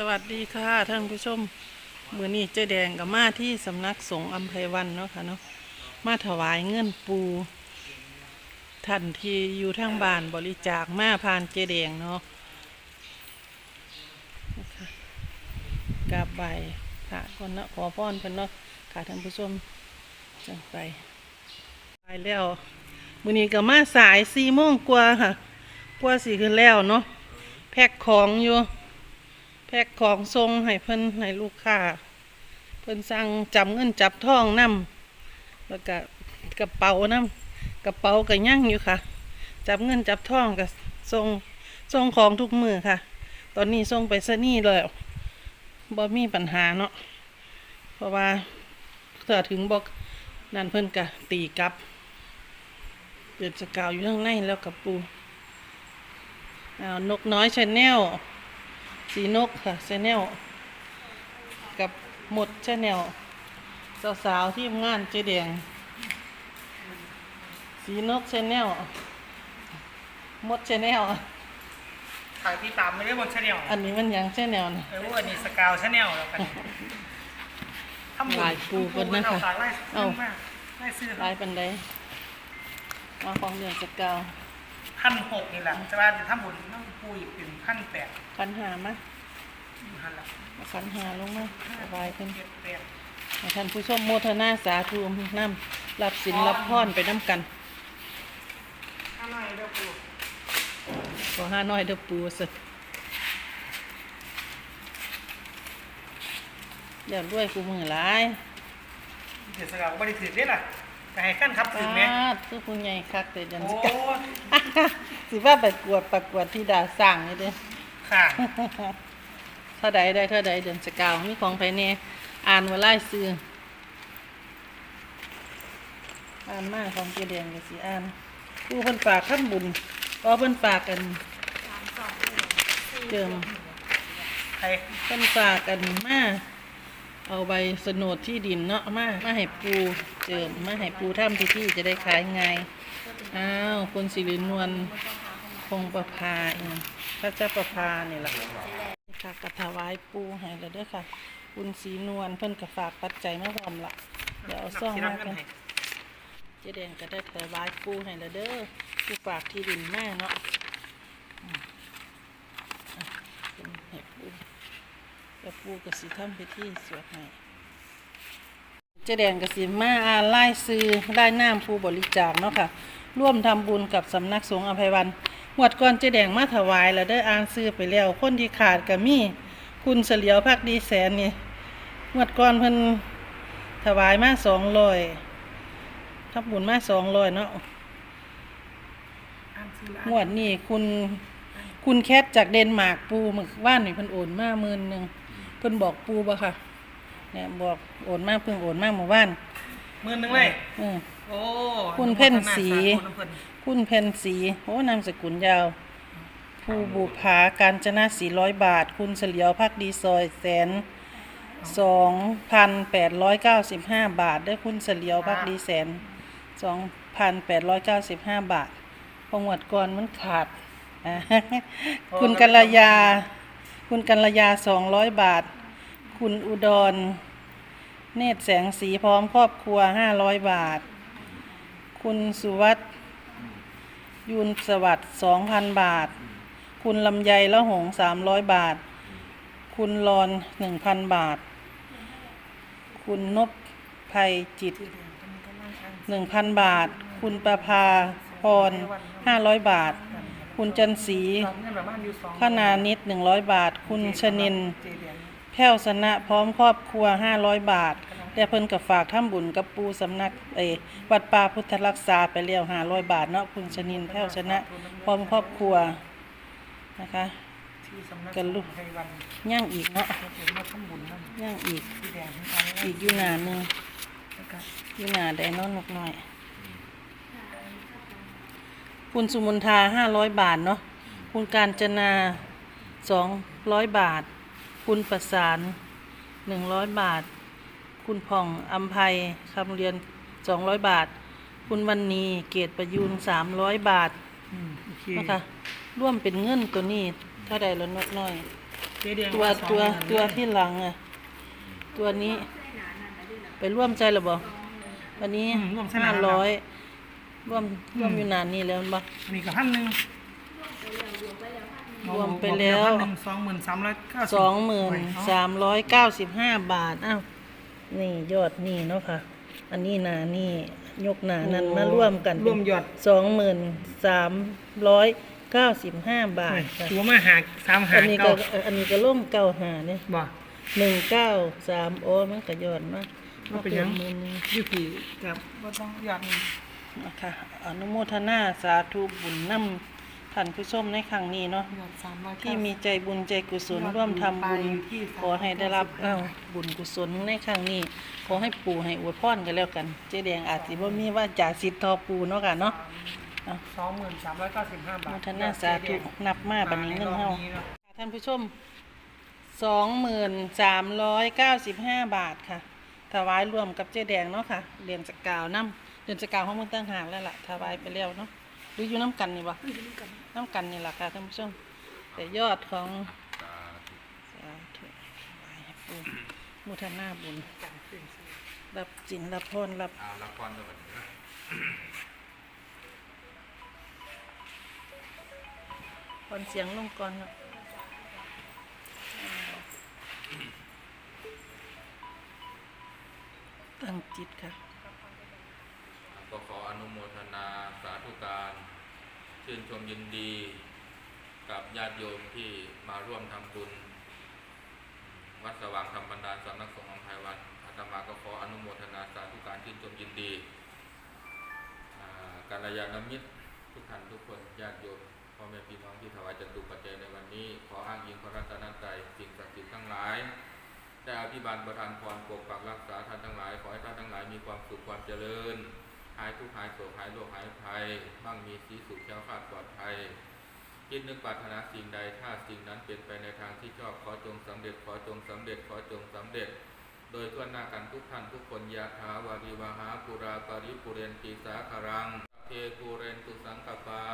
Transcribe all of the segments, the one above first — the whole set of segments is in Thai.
สวัสดีค่ะท่านผู้ชมมือนี้เจ๊แดงกับมาที่สำนักสงฆ์อัมไพวันเนาะค่ะเนาะมาถวายเงินปูท่านที่อยู่ทางบ้านบริจาคมาผ่านเจ๊แดงเนาะกราบใบายพระก่อนเนาะขอพรเพิ่นเนาะค่ะท่านผู้ชมจังไปไปแล้วมือนี้ก็มาสายสี่โมงกว่าค่ะกว่าสี่ขึ้นแล้วเนาะแพ็คของอยู่ แพ็คของทรงให้เพิ่นให้ลูกค้า เพิ่นสั่งจับเงินจับทองนำแล้วก็กระเป๋านำกระเป๋าก็ยั่งอยู่ค่ะ จับเงินจับทองก็ทรงทรงของทุกมือค่ะ ตอนนี้ทรงไปซะนี่แล้วบ่มีปัญหาเนาะเพราะว่าเสือถึงบอกนั่นเพิ่นก็ตีกลับเดือดสกาวอยู่ข้างในแล้วกับปูอ้าวนกน้อยชาแนล สีนกค่ะชาแนลกับหมดชาแนลสาวๆที่ทำงานเจ๊แดง สีนกชาแนลมดชาแนลขายที่ตามไม่ได้บนชาแนลอันนี้มันหยังชาแนลนะเออว่านี่สกาวชาแนลแล้วกันทำบุญลายปูก่อนนะคะเอาไล่เอามากไล่ซื้อลายปันไดมาของเดือนสกาวพันหกนี่แหละจะว่าจะทำบุญต้อง ปูอีกเป็นพันแปดพันหามาพันละเอาพันหาลงมาสบายเพิ่นเจ็ดแปดให้ท่านผู้ชมโมทนาสาธุน้ำรับสินรับพรไปน้ำกันห้าน้อยเด้อปูขอห้าน้อยเด้อปูสิเดี๋ยวด้วยกูมือหลายเดี๋ยวสกาวก็ไม่ได้ถือได้ล่ะ แต่ให้ขั้นครับถือไหมปาคือคุณใหญ่คักแต่ยันโอ้สิกะ สิว่าไปกวดประกวดที่ดาสั่งนี่เด้อค่ะเท่าใดได้เท่าใดเดือนสกาวมีของภายในอ่านว่าไล่ซื้ออ่านมากของเจเดียงกับสีอ่านผู้เพิ่นฝากข้ามบุญก็เพิ่นฝากกัน เจิม ใครเพิ่นฝากกันมา เอาใบสนดที่ดินเนาะมามาให้ปูเจิมมาให้ปูทำพิธีจะได้ขายไงอ้าวคุณสิรินวลคงประภาเองพระเจ้าประภานี่แหละค่ะกระถวายปูให้แล้วด้อค่ะ คุณสีนวลเพิ่นก็ฝากปัจจัยมาพร้อมละเดี๋ยวเอาซ่องมากันเจ๊แดงก็ได้ถวายปูให้แล้วเด้อปูฝากที่ดินมาเนาะอืมอะเป็นเห็ดปู แล้วปูก็สิทำพิธีสวดให้เจแดงก็สิมาอ่านไล่ซื้อได้น้ำผู้บริจาคเนาะค่ะ ร่วมทำบุญกับสำนักสงฆ์อภัยวันงวดก่อนเจแดงมาถวายแล้วได้อ่านซื้อไปแล้ว คนที่ขาดก็มีคุณเสลียวพักดีแสนนี่งวดก่อนเพิ่นถวายมาสองร้อยทับบุญมาสองร้อยเนาะอ่านซื้อละงวดนี้คุณคุณแคทจากเดนมาร์กปูเมื่อว่านนี่เพิ่นโอนมาหมื่นหนึ่ง เพิ่นบอกปูบ่ค่ะ เนี่ยบอกโอนมาเพิ่งโอนมาเมื่อวานหมื่นหนึ่งเลยเออโอ้คุณเพ็ญศรีคุณน้ำเพิ่นคุณเพนสีโอ้นามสกุลยาว ผู้บุภาการจนาสี่ร้อยบาท คุณเฉลียวพักดีซอยแสนสองพันแปดร้อยเก้าสิบห้าบาทได้อคุณเฉลียวพักดีแสนสองพันแปดร้อยเก้าสิบห้าบาทพองวดก่อนมันขาดอ่าคุณกัลยา คุณกัลยาสองร้อยบาท คุณอุดร เนตรแสงสีพร้อมครอบครัวห้าร้อยบาท คุณสุวัตยูนสวัสดิ์สองพันบาท คุณลำไยละหงสามร้อยบาท คุณรอนหนึ่งพันบาท คุณนบภัยจิตหนึ่งพันบาท คุณประภาพรห้าร้อยบาท คุณจันสีตอนเงินประมาณอยู่สองขนานิดหนึ่งร้อยบาท คุณชนินเจเดียนแพ้วสนะพร้อมครอบครัวห้าร้อยบาท แต่เพิ่นกับฝากทำบุญกับปูสำนักเออวัดป่าพุทธรักษาไปแล้วห้าร้อยบาทเนาะคุณชนิน แพ้วชนะพร้อมครอบครัวนะคะที่สำนักกันลูกไทยวันย่างอีกเนาะเขาเห็นมาทำบุญนั่นย่างอีกที่แดงที่เขาอีกอยู่หนาหนึ่งแล้วก็อยู่หนาได้เนอนนกน้อย คุณสุมนทาห้าร้อยบาทเนาะคุณการจนาสองร้อยบาท คุณประสานหนึ่งร้อยบาท คุณผ่องอัมภัยคำเรียนสองร้อยบาท คุณวันนีเกตประยูนสามร้อยบาทอืมโอเคนะคะร่วมเป็นเงินตัวนี้เท่าใดละนกน้อยเจ๊แดงตัวาสองตัวหมื่นตัวที่หลังอะตัวนี้ ไปร่วมใจหรือบ่วันนี้อืมร่วมใช่ไหมห้าครับร้อย ร่วมร่วมอยู่นานนี่แล้วบ่ อันนี้ก็พันหนึ่งรวมไปแล้วพันหนึ่งสองหมื่นสามร้อยเก้าสิบสองหมื่นสามร้อยเก้าสิบห้าบาท อ้าว นี่ยอดนี่เนาะค่ะ อันนี้นานี่ยกหนานั้นมาร่วมกันร่วมยอดสองหมื่นสามร้อยเก้าสิบห้าบาทค่ะถือว่ามาหาสามหาอันนี้ก็เก้าอันนี้ก็ล่มเก้าหาเนี่ยบ่หนึ่งเก้าสามโอ้มันก็ยอดมากว่าเป็นหยังหมื่นหนึ่งยี่ปีกับว่าต้องยอดนี่ นะคะอนุโมทนาสาธุบุญนำท่านผู้ชมในครั้งนี้เนาะยอดสามร้อยที่มีใจบุญใจกุศลร่วมทำบุญขอให้ได้รับเอ้าบุญกุศลในครั้งนี้ ขอให้ปู่ให้อวยพรกันแล้วกัน เจ๊แดงอาจสิบ่มีว่าจ่าสิทธิ์ทอปูเนาะค่ะเนาะเอาสองหมื่นสามร้อยเก้าสิบห้าอนุบาโมททนาสาธุนับมาบัดนี้เงินเฮา ท่านผู้ชมสองหมื่นสามร้อยเก้าสิบห้าบาทค่ะ ถวายรวมกับเจ๊แดงเนาะค่ะเดือนสกาวน้ำ เดือนสกาวของมึงตั้งหากแล้วล่ะถวายไปแล้วเนาะหรืออยู่น้ำกันนี่วะน้ำกันนี่แหละค่ะท่านผู้ชมแต่ยอดของสาธุถวายให้ปู่มุทนาบุญรับจินรับพรรับเอาละครด้วยกันนะพรเสียงลงก่อนเนาะตั้งจิตค่ะ ก็ขออนุโมทนาสาธุการ ชื่นชมยินดี กับญาติโยมที่มาร่วมทำบุญ วัดสว่างธรรมบรรดาลสำนักสงฆ์อัมภัยวันอาตมาก็ขออนุโมทนาสาธุการชื่นชมยินดีอ่ากัลยาณมิตรทุกท่านทุกคนญาติโยมพ่อแม่พี่น้องที่ถวายจตุปัจจัยในวันนี้ ขออ้างอิงพระรัตนตรัยสิ่งศักดิ์สิทธิ์ทั้งหลายได้อภิบาลประทานพรปกปักรักษาท่านทั้งหลาย ขอให้ท่านทั้งหลายมีความสุขความเจริญ หายทุกข์หายโศกหายโรคหายภัยมั่งมีสีสุขแคล้วคลาดปลอดภัยคิดนึกปรารถนาสิ่งใดถ้าสิ่งนั้นเป็นไปในทางที่ชอบขอจงสำเร็จขอจงสำเร็จขอจงสำเร็จ โดยทั่วหน้ากันทุกท่านทุกคนยาถาวาริวหาปุราปริปุเรนติสาคารังเพปุเรนตุสังกปา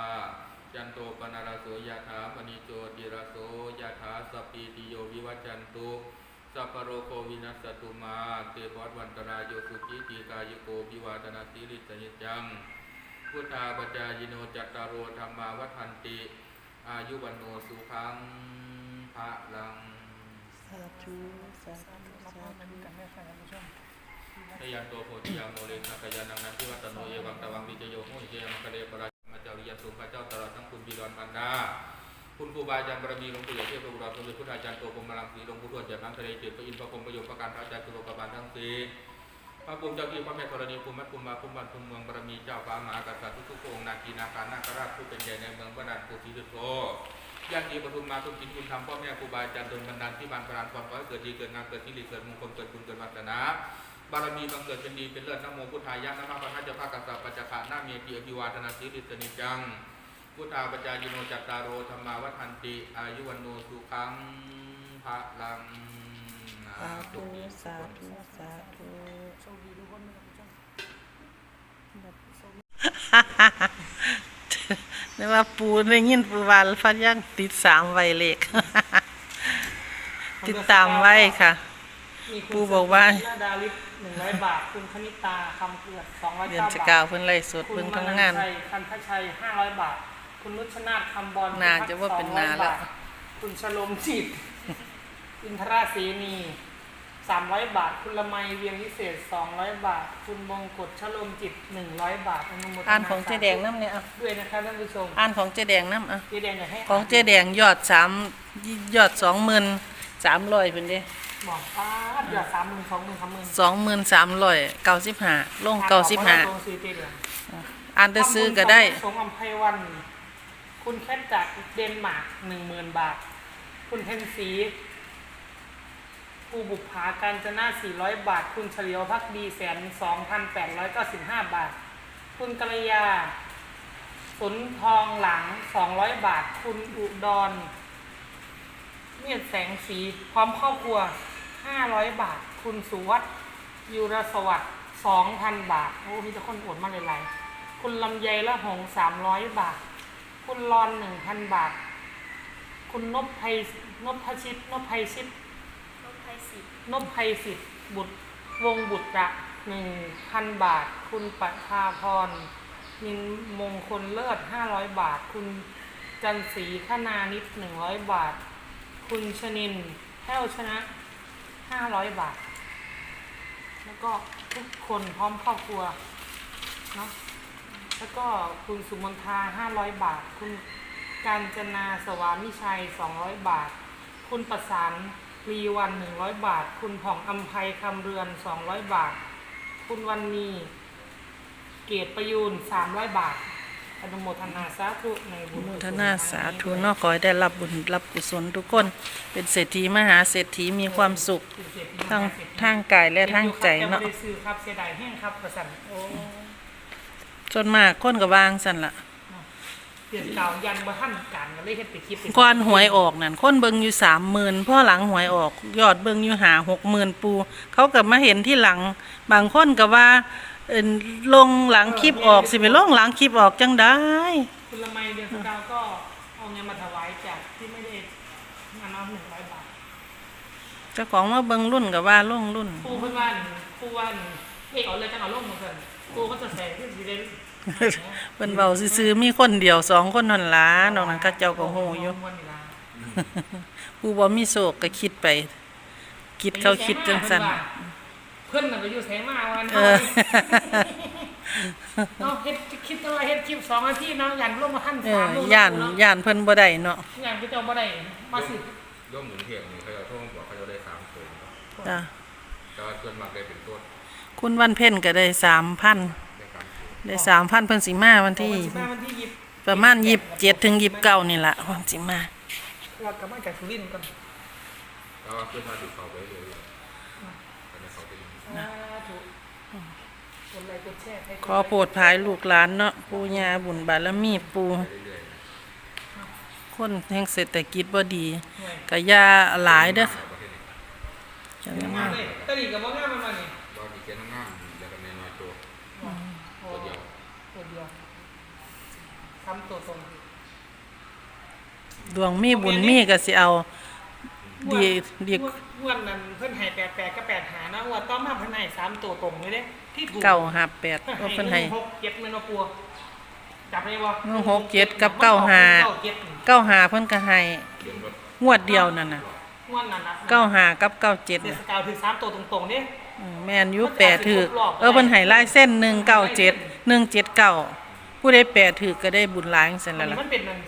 จันโตปนารโสยถามณีโจติรโสยถาสปปีติโยวิวัจจันตุ สัพพะโรโควินัสสตุมาเตปวัตวันตรายโยสุจิติกายโกวิวาตนาสิริสนิจจัง พุทธาปจายโนจัตตารโอธรรมาวัฏันติ อายุวันโนสุขังพระลังสาธุสาธุสาธุทยันโตโพธิยามโมเลนะกยานังนันทิวัตโนเอวังตะวังวิจโยโหเจมังคะเลปราชมาจาริยสุขพระเจ้าตลอดทั้งคุณบิดอนมันดา คุณครูบาอาจารย์บารมีหลวงปู่ใหญ่เทพบุตรสมเด็จพุทธาจารย์โตพรมรังสีหลวงปู่ทวดเจ็ดน้ำทะเลจืดพระอินทร์พระพรหมประโยชน์พระการพระอาจารย์สุลกบาลทั้งสี่พระภูมิเจ้าที่พระแม่ธรณีภูมิมัดภูมิมาภูมิบันภูมิเมืองบารมีเจ้าฟ้ามหากษัตริย์ทุกๆองค์นาคีนาคานาคราชผู้เป็นใหญ่ในเมืองบาดาลปุถีสุโธญาติปทุมมาทุกจิตคุณธรรมพ่อแม่ครูบาอาจารย์ดลบันดาลที่บานประทานความขอให้เกิดดีเกิดงามเกิดที่ดีเกิดมงคลเกิดบุญเกิดวาสนาบารมีบังเกิดเป็นดีเป็นเลิศนโมพุทธายะนะพระพัทธเจ้าพระกัสสะปัจจคะนาเมียติอภิวาทนาสีริสนิจัง พุทธาปจายโนจัตตารโอธรรมาวัฏันติ อายุวันโนสุขังพระลังสาธุสาธุสาธุโชคดีทุกคนนะครับนี่ว่าปูได้ยินปูวาลฟันย่างติดสามไวเลขติดตามไว้ค่ะมีคุณปู่บอกว่าลดาลิศหนึ่งร้อยบาท คุณคณิตาคำเกือดสองร้อยเดือนเก้าจะบาทกล่าวเพิ่นไล่สดคุณเพิ่งมทั้งนังานชัยคันทชัยห้าร้อยบาท คุณนุชนาธคำบอลน่าจะว่าเป็นนาแล้ว คุณชโลมจิต อินทราศรีนีสามร้อยบาท คุณละไมเวียงวิเศษสองร้อยบาท คุณมงกฎชโลมจิตหนึ่งร้อยบาทอนุโมทนาอ่านของเจ๊แดงน้ำเนี่ยอะด้วยนะคะท่านผู้ชมอ่านของเจ๊แดงน้ำอะเจ๊แดงอยากให้ของเจ๊แดงยอดสามยอดสองหมื่นสามร้อยเป็นเด้บอกป้าดยอดสามหมื่นสองหมื่นสามหมื่นสองหมื่นสามร้อยเก้าสิบห้าลงเก้าสิบห้าตรงซื้อเจ๊แดงอ่านแต่ซื้อก็ได้สงฆ์อำไพวัน คุณแค่จากเดนมาร์กหนึ่งหมื่นบาท คุณเพนสีผู้บุกผาการจนาสี่ร้อยบาท คุณเฉลียวพักดีแสนสองพันแปดร้อยเก้าสิบห้าบาท คุณกัลยาสนทองหลังสองร้อยบาท คุณอุดรเมียดแสงสีพร้อมครอบครัวห้าร้อยบาท คุณสุวัตยุรสวัสดิ์สองพันบาท โอ้มีแต่คนโอดมาหลายๆคุณลำไยละหงสามร้อยบาท คุณรอนหนึ่งพันบาท คุณนพไพนพชิตนพไพชิตนกไทยสิบนพไพสิทธิ์บุตรวงบุตระหนึ่งพันบาท คุณปัชาพรนินมงคลเลิศห้าร้อยบาท คุณจันศรีขนานิดหนึ่งร้อยบาท คุณชนินแห้วชนะห้าร้อยบาท แล้วก็ทุกคนพร้อมครอบครัวเนาะ แล้วก็คุณสุมนทาห้าร้อยบาท คุณการจนาสวามิชัยสองร้อยบาท คุณประสานรีวันหนึ่งร้อยบาท คุณผ่องอัมภัยคำเรือนสองร้อยบาท คุณวันนีเกตประยูนสามร้อยบาทอนุโมทนาสาธุในบุญโมทนาสาธุเนาะขอให้ได้รับบุญรับกุศลทุกคน เป็นเศรษฐีมหาเศรษฐีมีความสุข ทั้งทางกายและทางใจเนาะไม่ได้ซื้อครับเสียดายแห้งครับประสันโอ้ จนมากคนก็วางสั่นละเปลี่ยนเก่ายันบ่ท่านกันก็เลยเฮ็ดไปคลิปเป็นก่อนหวยออกนั่นคนเบิงอยู่สามหมื่นพ่อหลังหวยออก ยอดเบิงอยู่หาหกหมื่นปู เขาก็มาเห็นที่หลัง บางคนก็ว่าเอิ่นลงหลังคลิปออกสิไปลงหลังคลิปออกจังได้ คุณละไมเดือนสกาวก็เอาเงินมาถวายจากที่ไม่ได้งานน้ำหนึ่งร้อยบาทเจ้าของมาเบิงรุ่นก็ว่าลงรุ่น ปูเพื่อนว่าปูว่าเอกเอาเลยจังเอาลงมาเกินปูก็จะแสงที่สีเด่น เพิ่นเบาซื่อๆมีคนเดียวสองคนนั่นล่ะนอกนั้นก็เจ้าก็ฮู้อยู่วันเวลาผู้บ่มีโศกก็คิดไป คิดเขาคิดจังซั่นเพื่อนน่ะไปอยู่แสงมาวันเออเนาะเฮ็ดคิดอะไรเฮ็ดคลิปสองนาทีเนาะยันลงมาท่านเอสาอมลูกย่านเนาะย่านเพิ่นบ่ได้เนาะยันก็จะบ่ได้มาสิร่วมหมุนเทียงนี่เขาจะโทษบอกเขาจะได้สามคนจ้ะแต่ว่าส่วนมากได้เป็นต้นคุณวันเพ็ญก็ได้3,000 ได้สามคนได้3,000เพิ่นสิมาวันที่วันที่วันที่ยิบประมาณ27ถึง29นี่ล่ะวันสิมา เรากลับมาจากสุรินทร์ก่อนแล้วว่าขึ้นมาติดเขาไปเรื่อยๆตอนนี้เขาเป็นสาธุกดไลค์กดแชร์ให้ขอโปรดภายลูกหลานเนาะปู่ย่าบุญบารมีปู่ไปเรื่อยๆนะคนแห่งเศรษฐกิจบ่ดีหน่วยก็อย่าหลายเด้อ ประเทศนี้ จัง งา ว่าม เลยตะลีกับว่างามมันมานี่ บอดีเกนงามๆแล้วก็ในน้อยตัว โอ้ ตัวเดียว ตัวเดียวทำ ตัวตรงดวงมีบุญมีก็สิเอาดีดีงวดนั้นเพิ่นให้แปดแปดก็แปดหานะงวดต่อมาเพิ่นให้สามตัวตรงเลยเด้ที่ถูกเก้าห้าแปดก็เพิ่นให้หกเจ็ดแม่นบ่ปัวจับได้บ่หนึ่งหกเจ็ดกับเก้าห้าเก้าเจ็ดเก้าหาเพิ่นก็ให้เดือนรถงวดเดียวนั่นน่ะงวดนั้นนะเก้าหากับเก้าเจ็ดเดน่ะสกาวถึงสามตัวตรงๆเด้อืมแม่นอยู่แปดถือเออเพิ่นให้ลายเส้นหนึ่งเก้าเจ็ดหนึ่งเจ็ดเก้า ผู้ใดแปดถือก็ได้บุญหลายจังซั่นอันแล้วนี้ล่ะมันเป็นมัน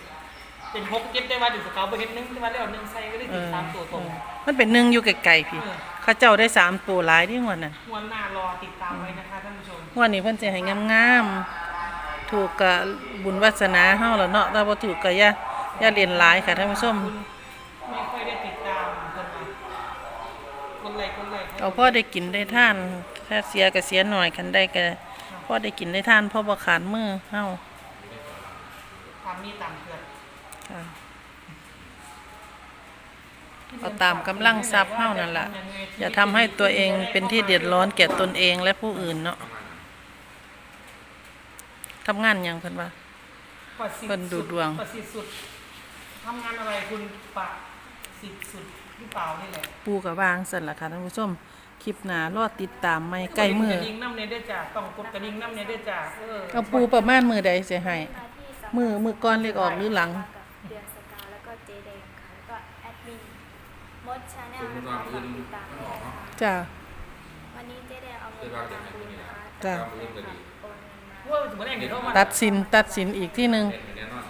เป็นหกเจ็ดได้ว่าเดสกาวบ่เฮ็ดหนึงได้ว่าแล้วหนึงใส่ก็ได้เอถึงอสามตัวตรง มันเป็นหนึ่งอยู่ไกลๆพี่เออ เขาเจ้าได้สามตัวหลายที่งวดน่ะงวดหน้ารอติดตามไว้นะคะท่านผู้ชมงวดนี้เพิ่นสิให้งามๆถูกกับบุญวาสนาเฮาล่ะเนาะถ้าบ่ถูกก็อย่าอย่าเรียนหลายค่ะท่านผู้ชมไม่ค่อยได้ติดตามเพิ่นมาคนไหลคนไหลเอาพ่อได้กินได้ท่าน ถ้าเสียก็เสียหน่อยคันได้ก็ พ่อได้กินได้ท่านพ่อบ่ขาดมือเฮาตามมีตามเพื่อนค่ะ เอาตามกำลังทรัพย์เฮานั่นล่ะ อย่าทำให้ตัวเองเป็นที่เดือดร้อนแก่ตนเองและผู้อื่นเนาะทำงานหยังเพิ่นว่า ประสิทธิ์เพิ่นดูดวง ประสิทธิ์สุดทำงานอะไรคุณปะสิทธิ์สุดหรือเปล่านี่แหละ ปูกับวางสั่นล่ะค่ะท่านผู้ชม คลิปหน้ารอติดตามไม่ใกล้มือกระดิ่งน้ำเนเด้อจ้าต้องกดกระดิ่งน้ำเนเด้อจ้าเออเอาปูประมาณมือใดสิให้มาที่สำนักมือมือก้อนเล็กออกหรือหลังกับเดือนสกาวแล้วก็เจแดงค่ะแล้วก็แอดมินมดชาแนลนะคะฝากติดตามด้วยนะคะจ้า วันนี้เจแดงเอาเงินมาทำบุญนะคะจ้ะ โอนเงินมาว่าเหมือนแรงเดี๋ยวเข้ามาตัดสินตัดสินอีกที่หนึ่งเห็นแน่นอน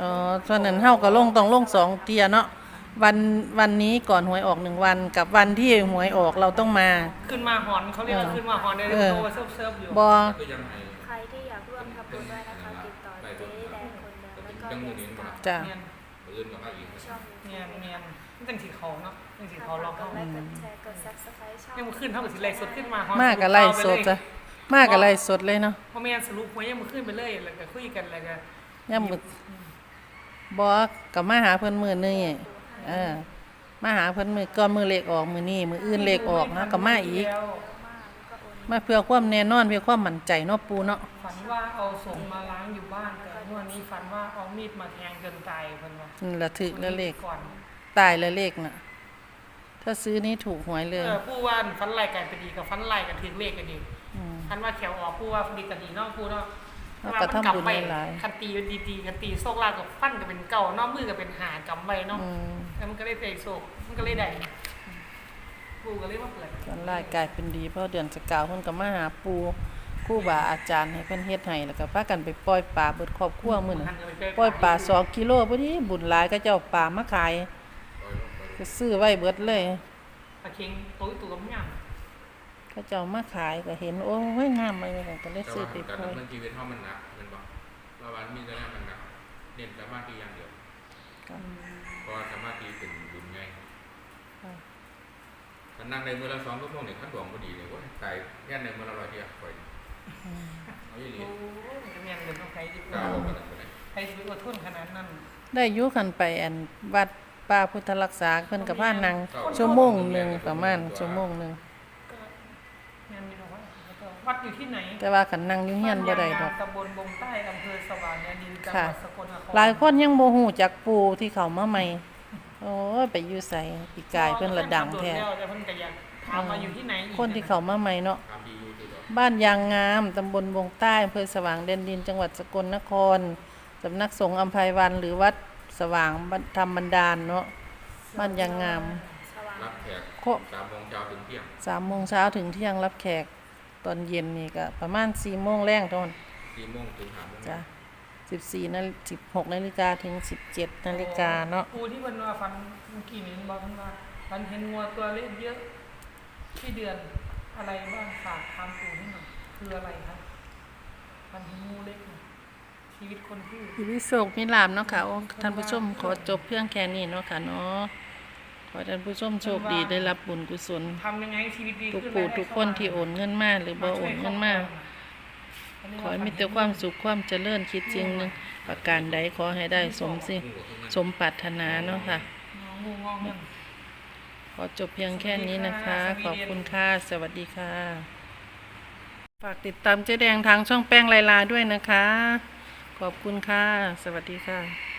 อ๋อตอนนั้นเฮาก็ลงต้องลงสองเทียเนาะ วันวันนี้ก่อนหวยออกหนึ่งวัน กับวันที่หวยออกเราต้องมา ขึ้นมาหอนเขาเรียกว่าขึ้นมาหอนในเออโตเซิร์ฟเซิร์ฟอยู่บอก็ยังให้ใครที่อยากร่วมทำบุญด้วยนะคะติดต่อเจ๊แดงคนเดิมแล้วก็เดือนสกาวจ้าเนียนอื่นก็มาอีกช่องเนียนเนียนนี่ตั้งสีเขาเนาะตั้งสีค่ะเขาเรากเข้าดไลค์กดแชร์กดซับสไครต์ช่องยังมาขึ้นเท่ากับสีไรสดขึ้นมาหอนมากกับไล่สดจ้ะมากกับไล่สดเลยเนาะพอแม่นสรุปหวยยังมาขึ้นไปเลยแล้วก็คุยกันแล้วก็ย่ำมึกบอกกับมาหาเพิ่นมือนี่ เออ มาหาเพิ่นมือก่อนมือเล็กออกมือนี่มืออื่นเล็กออกนะกับมาอีก แล้วมากแล้วก็โอนมาเพื่อความแน่นอนเพื่อความมั่นใจเนาะปูเนาะฝันว่าเอาศพมาล้างอยู่บ้านแต่เมื่อนี้ฝันว่าเอามีดมาแทงจนตายเพิ่นว่านี่ละถึกแล้วเลขก่อนตายแล้วเลขน่ะ ถ้าซื้อนี่ถูกหวยเลเอย อผู้ว่าฟันไล่กันก็ดีกับฟันไล่กันถึงเลขก็ดีมคันว่าแขวออกผู้ว่าดีกันดีเนอกผู้เนาะ แล้วก็ทำบุญหลายๆคันตีดีๆคันตีโชคลาภกับฟันก็เป็นเก่านอกมือก็เป็นหากำไว้เนาะอืมแล้วมันก็ได้เตะโชคมันก็เลยได้ผู้ก็เลยมาเปิดตอนแรกกลายเป็นดีเพราะเดือนสกาวเพิ่นก็มาหาปูครู่บาอาจารย์ให้เพิ่นเฮ็ดให้แล้วก็พากันไปปล่อยปลาเบิดครอบครัวมื้อนั้นปล่อยปลา2กิโลพอดีบุญหลายก็เจ้าปลามาขายปล่อยลงไปก็ซื้อไว้เบิดเลยปลาเค็งตัวตัวกับย่าง เขาเจ้ามาขายก็เห็น โอ้ยงามไปเลยก็เลยแต่ซื้อว่าไปการปล่อยดำเนินชีวิตเฮามันหนักแมันบ่ว่าวันมีแต่แนวมันหนักเน้นสมาธิอย่างเดียวเพราะว่าสมาธิเป็นบุญไงถ้านั่งในมือละสองชั่วโมงเนี่ยขั้นดวงพอดีเลยเว่าตายแย่ในมือละร้อยเดียวปล่อยเอาอีหลีโอ้ยมันจะมีอย่างเดิมต้องใครดีกกล้าว่าออกมาตั้งแต่ไหนใครจะไปอดทนขนาดนั้นได้อยุคันไปอันวัดป่าพุทธรักษาเพิ่นกับพานังชั่วโมงหนึ่งประมาณชั่วโมงหนึ่งก็งานมีบอกว่าแล้ วก็วัดอยู่ที่ไหนแต่ว่าขันนั่งอยู่เฮียนบ่ได้ดอกตำบลบงใต้อำเภอสว่างแดนดินจังหค่ะวัดสกลนครหลายคนยังบ่ฮู้จักปูที่เขามาใหม่โอ้ยไปอยู่ไสปีกายเพิ่นละดังแท้แล้วแต่เพิ่นก็อยากถามว่าอยู่ที่ไหนอีกคนที่เขามาใหม่เนาะตามที่อยู่ที่ดอกบ้านยางงามตำบลวงใต้อำเภอสว่างแดนดิน จังหวัดสกลนครสำนักสงฆ์อัมภัยวัน หรือวัดสว่างธรรมบันดาลเนาะบ้านยางงามสว่างรับแขกโคสามโมงเช้าถึงเที่ยงสามโมงเช้าถึงเที่ยงรับแขก ตอนเย็นนี่ก็ประมาณสี่โมงแรงเท่านั้นสี่โมงถึงห้าโมงจ้ะสิบสี่นาสิบหกนาฬิกาถึงสิบเจ็ดนาฬิกาเนาะครูที่เพิ่นว่าฟันเมื่อกี้นี้บอกเพิ่นว่าฟันเห็นงัวตัวเล็กเยอะที่เดือนอะไรบ้างฝากถามปู่ให้หน่อยคืออะไรครับฟันเห็นงูเล็กเนี่ยชีวิตคนที่ชีวิตโศกมีลามเนาะค่ะโอ้ท่านผู้ชมขอจบเพียงแค่นี้เนาะค่ะเนาะข อให้ท่านผู้ชมโชคดีได้รับบุญกุศลทำยังไงให้ชีวิตดีทุกขึ้นผู้รายได้ทุกคนที่โอนเงินมาหรือบ่โอนเงินมาขอให้มีแต่ความสุขความเจริญคิดจริงหนึงประการใดขอให้ได้สมสิสมปรารถนาเนาะค่ะงูงอกเงินขอจบเพียงแค่นี้นะคะ ขอบคุณค่ะ สวัสดีค่ะ ฝากติดตามเจ๊แดงทางช่องแป้งลายลาด้วยนะคะ ขอบคุณค่ะ สวัสดีค่ะ